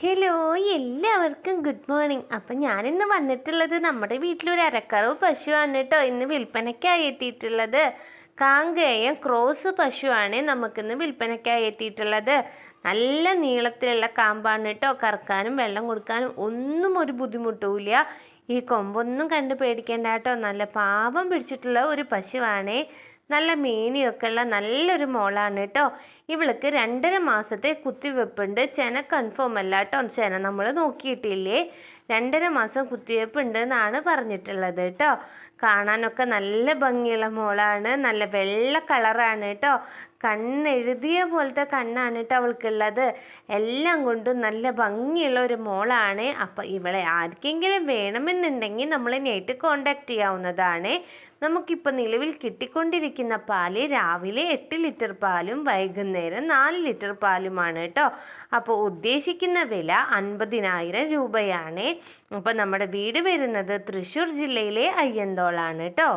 Hello എല്ലാവർക്കും good morning അപ്പം ഞാനിന്ന് വന്നിട്ടുള്ളത് നമ്മുടെ വീട്ടിലൊരു അരക്കറവ് പശുവാണ് കേട്ടോ ഇന്ന് വിൽപ്പനയ്ക്കായി എത്തിയിട്ടുള്ളത് കാങ്കേയം ക്രോസ് പശുവാണ് നമുക്കിന്ന് വിൽപ്പനയ്ക്കായി എത്തിയിട്ടുള്ളത്. നല്ല നീളത്തിലുള്ള കാമ്പാണ് കേട്ടോ കറക്കാനും വെള്ളം കൊടുക്കാനും ഒന്നും ഒരു ബുദ്ധിമുട്ടുമില്ല. ഈ കൊമ്പൊന്നും കണ്ട് പേടിക്കേണ്ട കേട്ടോ നല്ല പാപം പിടിച്ചിട്ടുള്ള ഒരു പശുവാണേ. നല്ല മേനിയൊക്കെ ഉള്ള നല്ലൊരു മോളാണ് കേട്ടോ ഇവൾക്ക് രണ്ടര മാസത്തെ കുത്തിവെപ്പുണ്ട്. ചെന കൺഫേം അല്ല കേട്ടോ ചെന നമ്മൾ നോക്കിയിട്ടില്ലേ? രണ്ടര മാസം കുത്തിവെപ്പ് ഉണ്ട് എന്നാണ് പറഞ്ഞിട്ടുള്ളത് കേട്ടോ കാണാനൊക്കെ നല്ല ഭംഗിയുള്ള മോളാണ്. നല്ല വെള്ള കളറാണ് കേട്ടോ കണ്ണെഴുതിയ പോലത്തെ കണ്ണാണ് കേട്ടോ അവൾക്കുള്ളത്. എല്ലാം കൊണ്ടും നല്ല ഭംഗിയുള്ള ഒരു മോളാണ്. അപ്പം ഇവളെ ആർക്കെങ്കിലും വേണമെന്നുണ്ടെങ്കിൽ നമ്മൾ നേരിട്ട് കോണ്ടാക്ട് ചെയ്യാവുന്നതാണ്. നമുക്കിപ്പോൾ നിലവിൽ കിട്ടിക്കൊണ്ടിരിക്കുന്ന പാൽ രാവിലെ എട്ട് ലിറ്റർ പാലും വൈകുന്നേരം നാല് ലിറ്റർ പാലുമാണ് കേട്ടോ അപ്പോൾ ഉദ്ദേശിക്കുന്ന വില അൻപതിനായിരം രൂപയാണ്. അപ്പോൾ നമ്മുടെ വീട് വരുന്നത് തൃശ്ശൂർ ജില്ലയിലെ അയ്യന്തോളാണ് കേട്ടോ